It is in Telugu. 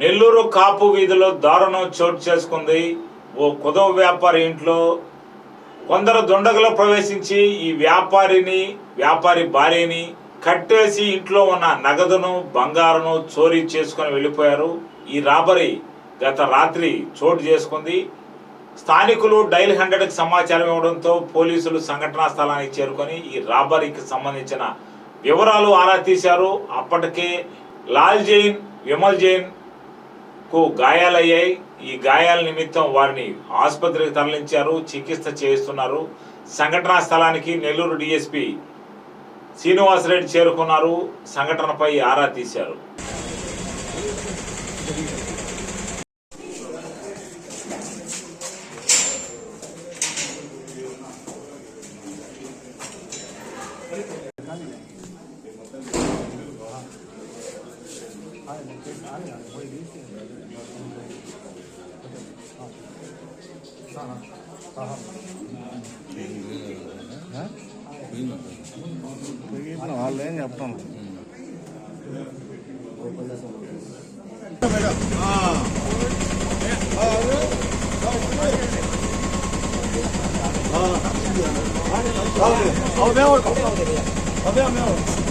నెల్లూరు కాపు వీధిలో దారుణం చోటు చేసుకుంది ఓ కుదవ వ్యాపారి ఇంట్లో. కొందరు దుండగులు ప్రవేశించి ఈ వ్యాపారిని వ్యాపారి భార్యని కట్టేసి ఇంట్లో ఉన్న నగదును బంగారును చోరీ చేసుకొని వెళ్ళిపోయారు. ఈ రాబరీ గత రాత్రి చోటు చేసుకుంది. స్థానికులు డైల్ హండ్రెడ్కి సమాచారం ఇవ్వడంతో పోలీసులు సంఘటనా స్థలానికి చేరుకొని ఈ రాబరీకి సంబంధించిన వివరాలు ఆరా తీశారు. అప్పటికే లాల్ జైన్ విమల్ జైన్ కు గాయాలయ్యాయి. ఈ గాయాల నిమిత్తం వారిని ఆసుపత్రికి తరలించారు చికిత్స చేయిస్తున్నారు సంఘటనా స్థలానికి నెల్లూరు డిఎస్పి శ్రీనివాసరెడ్డి చేరుకున్నారు. సంఘటనపై ఆరా తీశారు. వాళ్ళు ఏం చెప్తాను మేడం అవే అవే అవే